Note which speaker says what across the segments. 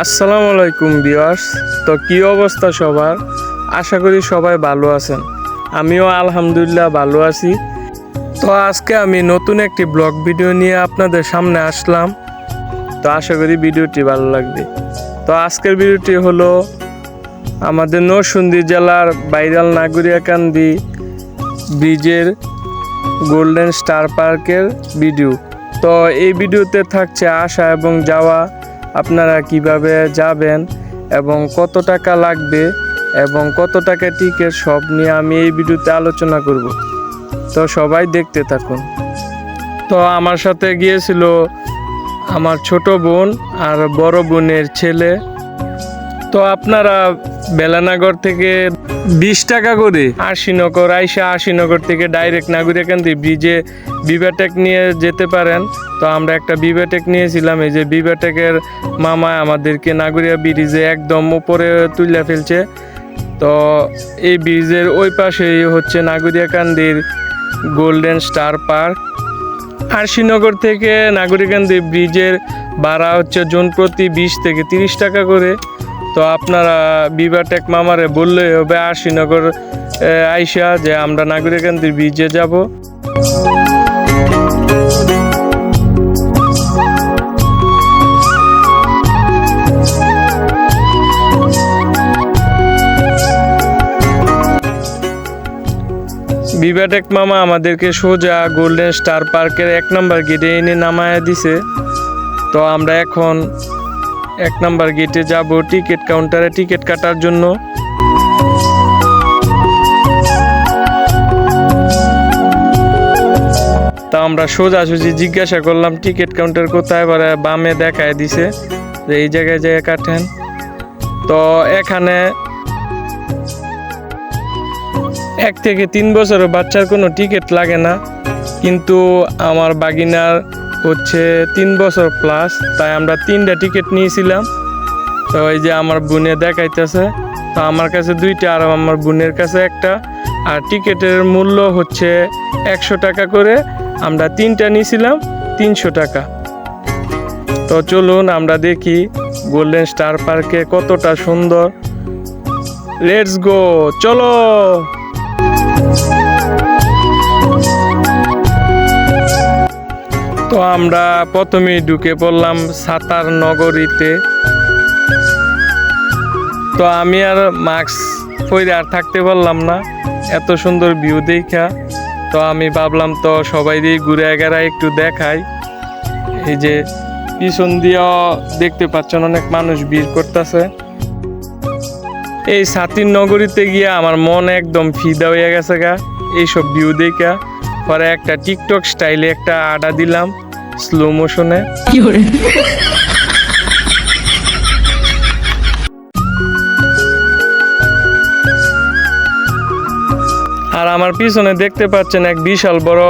Speaker 1: আসসালামু আলাইকুম বিয়ার্স তো কি অবস্থা সবার? আশা করি সবাই ভালো আছেন। আমিও আলহামদুলিল্লাহ ভালো আছি। তো আজকে আমি নতুন একটি ব্লগ ভিডিও নিয়ে আপনাদের সামনে আসলাম। তো আশা করি ভিডিওটি ভালো লাগবে। তো আজকের ভিডিওটি হলো আমাদের নরসিংদী জেলার বাইরাল নাগরিয়াকান্দি ব্রিজের গোল্ডেন স্টার পার্কের ভিডিও। তো এই ভিডিওতে থাকছে আসা এবং যাওয়া আপনারা কীভাবে যাবেন এবং কত টাকা লাগবে এবং কত টাকা টিকিট সব নিয়ে আমি এই ভিডিওতে আলোচনা করব। তো সবাই দেখতে থাকুন। তো আমার সাথে গিয়েছিল আমার ছোট বোন আর বড় বোনের ছেলে। তো আপনারা বেলানাগর থেকে বিশ টাকা করে। আশিনগর, আইসা আশিনগর থেকে ডাইরেক্ট নাগুরিয়াকান্দি ব্রিজে বিভাটেক নিয়ে যেতে পারেন। তো আমরা একটা বিভাটেক নিয়েছিলাম, এই যে বিভাটেকের মামা আমাদেরকে নাগুরিয়া ব্রিজে একদম উপরে তুলে ফেলছে। তো এই ব্রিজের ওই পাশেই হচ্ছে নাগুরিয়াকান্দির গোল্ডেন স্টার পার্ক আর শ্রীনগর থেকে নাগরিকান্দি ব্রিজের ভাড়া হচ্ছে জন প্রতি বিশ থেকে তিরিশ টাকা করে। তো আপনারা বিবাটেক মামারে বললেই হবে আর শ্রীনগর আইসা যে আমরা নাগরিকান্দি ব্রিজে যাব। বিবাটেক মামা আমাদেরকে সোজা গোল্ডেন স্টার পার্কের এক নম্বর গেটে এনে নামায় দিছে। তো আমরা এখন এক নম্বর গেটে যাব টিকিট কাউন্টারে টিকিট কাটার জন্য। তা আমরা সোজাসুজি জিজ্ঞাসা করলাম, টিকিট কাউন্টার কোথায়? পরে বামে দেখায় দিছে যে এই জায়গায় জায়গায় কাটেন। তো এখানে এক থেকে তিন বছরের বাচ্চার কোনো টিকিট লাগে না। কিন্তু আমার বাগিনার হচ্ছে তিন বছর প্লাস তাই আমরা তিনটা টিকিট নিয়েছিলাম। তো এই যে আমার বোনে দেখাইতেছে, তো আমার কাছে দুইটা আর আমার বোনের কাছে একটা। আর টিকিটের মূল্য হচ্ছে একশো টাকা করে, আমরা তিনটা নিয়েছিলাম, তিনশো টাকা। তো চলুন আমরা দেখি গোল্ডেন স্টার পার্কে কতটা সুন্দর। লেটস গো চলো! তো আমরা প্রথমেই ঢুকে পড়লাম সাতার নগরীতে। তো আমি আর মাস্ক পরে আর থাকতে পারলাম না, এত সুন্দর ভিউ দেখা। তো আমি ভাবলাম তো সবাই দিয়ে ঘুরে এগারা একটু দেখাই। এই যে পিছন দিয়েও দেখতে পাচ্ছেন অনেক মানুষ ভিড় করতেছে। এই সাতির নগরীতে গিয়ে আমার মন একদম ফিদা হয়ে গেছে গা, এইসব ভিউ দেখা। পরে একটা টিকটক স্টাইলে একটা আডা দিলাম স্লো মোশনে আর আমার পিছনে দেখতে পাচ্ছেন এক বিশাল বড়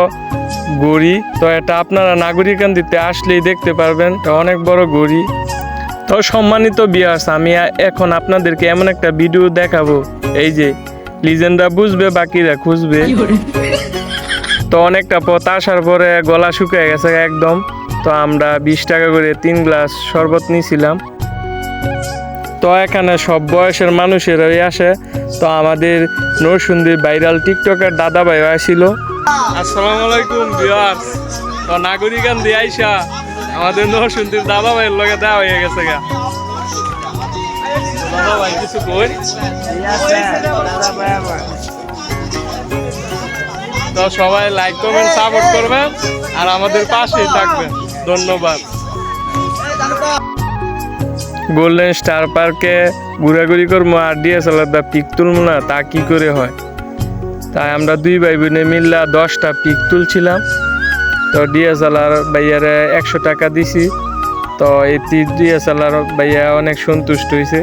Speaker 1: গড়ি। তো এটা আপনারা নাগরিকান দিতে আসলেই দেখতে পারবেন তো অনেক বড় গড়ি। তো সম্মানিত বিয়াস আমি এখন আপনাদেরকে এমন একটা ভিডিও দেখাবো। এই যে লিজেন্ডরা বুঝবে বাকিরা খুঁজবে। তো অনেকটা পথ আসার পরে গলা শুকিয়ে গেছে একদম। তো আমরা বিশ টাকা করে তিন গ্লাস শরবত নিয়েছিলাম তো এখানে সব বয়সের মানুষেরাই আসে। তো আমাদের নরসুন্দির ভাইরাল টিকটকের দাদা ভাই আসছিল আসসালামু আলাইকুম, ভিউয়ার্স। তো নাগরিকান দিয়ে আইসা আমাদের নরসুন্দির দাদা ভাইয়ের লগে দেওয়া হয়ে গেছে গা। দাদা ভাই কিছু কই? তো সবাই লাইক করবেন সাপোর্ট করবেন। আর আমাদের পাশেই থাকবেন। ধন্যবাদ। গোল্ডেন স্টার পার্কে ঘোরাঘুরি করব আর ডিএসএলআর দা পিক তুলবো না তা কি করে হয়? তাই আমরা দুই ভাই বোনে মিল্লা দশটা পিক তুলছিলাম। তো ডিএসএলআর ভাইয়ারে একশো টাকা দিছি। তো এই ডিএসএলআর ভাইয়া অনেক সন্তুষ্ট হয়েছে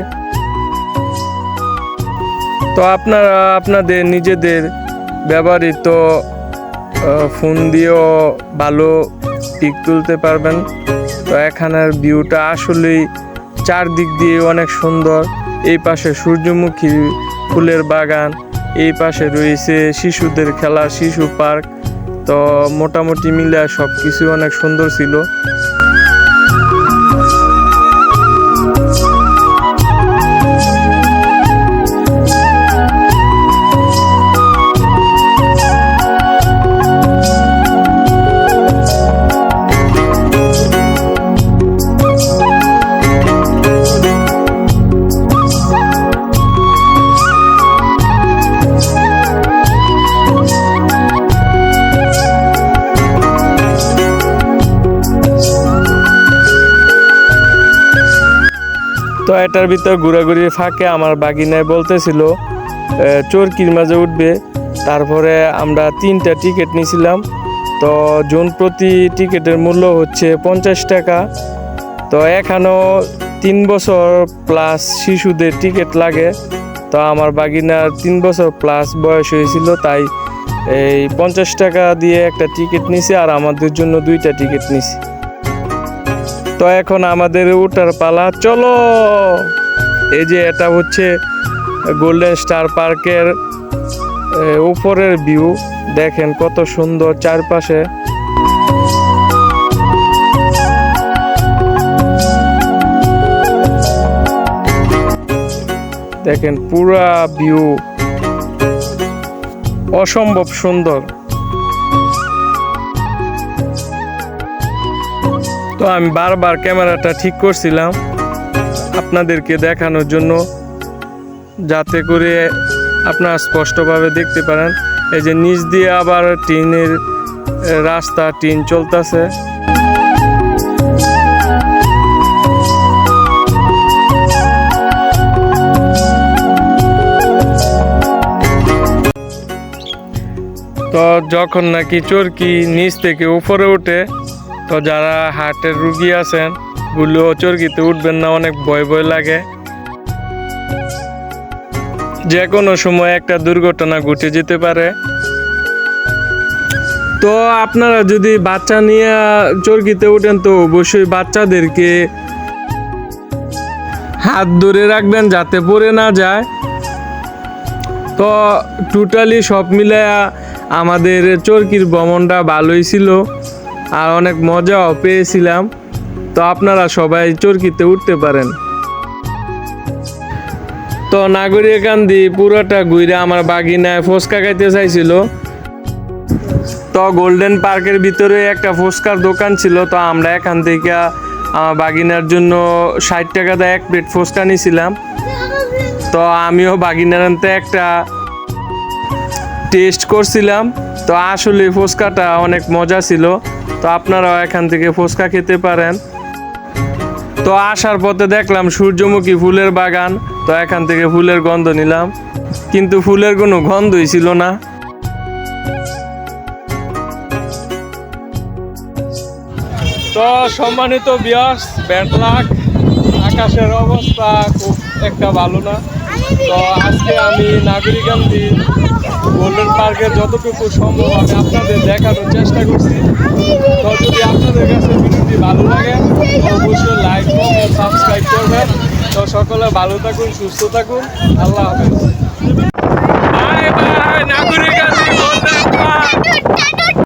Speaker 1: তো আপনারা, আপনাদের নিজেদের ব্যবহৃত ফোন দিয়েও ভালো পিক তুলতে পারবেন। তো এখানের ভিউটা আসলেই চারদিক দিয়ে অনেক সুন্দর। এই পাশে সূর্যমুখী ফুলের বাগান, এই পাশে রয়েছে শিশুদের খেলা, শিশু পার্ক। তো মোটামুটি মিলে সব কিছু অনেক সুন্দর ছিল। তো এটার ভিতর ঘোরাঘুরি ফাঁকে আমার বাগিনায় বলতেছিল চরকির মাঝে উঠবে। তারপরে আমরা তিনটা টিকিট নিয়েছিলাম তো জন প্রতি টিকিটের মূল্য হচ্ছে পঞ্চাশ টাকা। তো এখানেও তিন বছর প্লাস শিশুদের টিকিট লাগে। তো আমার বাগিনার তিন বছর প্লাস বয়স হয়েছিল, তাই এই পঞ্চাশ টাকা দিয়ে একটা টিকিট নিছি আর আমাদের জন্য দুইটা টিকিট নিছি। তো এখন আমাদের উঠার পালা, চলো। এই যে এটা হচ্ছে গোল্ডেন স্টার পার্কের উপরের ভিউ দেখেন কত সুন্দর চারপাশে। দেখেন পুরা ভিউ অসম্ভব সুন্দর। তো আমি বারবার ক্যামেরাটা ঠিক করছিলাম আপনাদেরকে দেখানোর জন্য, যাতে করে আপনারা স্পষ্টভাবে দেখতে পারেন। এই যে নিচ দিয়ে আবার টিনের রাস্তা, টিন চলতেছে। তো যখন নাকি চরকি নিচ থেকে উপরে ওঠে তো যারা হার্টের রুগী আছেনগুলো চরকিতে উঠবেন না, অনেক ভয় ভয় লাগে। যে কোনো সময় একটা দুর্ঘটনা ঘটে যেতে পারে। তো আপনারা যদি বাচ্চা নিয়ে চরকিতে উঠেন, তো অবশ্যই বাচ্চাদেরকে হাত ধরে রাখবেন যাতে পড়ে না যায়। তো টোটালি সব মিলে আমাদের চরকির ভ্রমণটা ভালোই ছিল। আর অনেক মজাও পেয়েছিলাম। তো আপনারা সবাই চরকিতে উঠতে পারেন। তো নাগরিকান্দি পুরোটা ঘুরে আমার বাগিনায় ফোসকা খাইতে চাইছিল। তো গোল্ডেন পার্কের ভিতরে একটা ফুচকার দোকান ছিল। তো আমরা এখান থেকে, আমার বাগিনার জন্য ষাট টাকা দিয়ে এক প্লেট ফুচকা নিয়েছিলাম। তো আমিও বাগিনার আনতে একটা টেস্ট করছিলাম। তো আসলে ফুচকাটা অনেক মজা ছিল। তো আপনারাও এখান থেকে ফুচকা খেতে পারেন। তো আসার পথে দেখলাম সূর্যমুখী ফুলের বাগান, তো এখান থেকে ফুলের গন্ধ নিলাম। কিন্তু ফুলের কোনো গন্ধই ছিল না। তো সম্মানিত বিয়াস ব্যাড লাক আকাশের অবস্থা খুব একটা ভালো না। তো আজকে আমি নাগরিকান্দি গোল্ডেন পার্কে যতটুকু সম্ভব আমি আপনাদের দেখানোর চেষ্টা করছি। তো যদি আপনাদের কাছে ভিডিওটি ভালো লাগে তো অবশ্যই লাইক করবেন সাবস্ক্রাইব করবেন। তো সকলে ভালো থাকুন সুস্থ থাকুন। আল্লাহ হাফেজ। বাই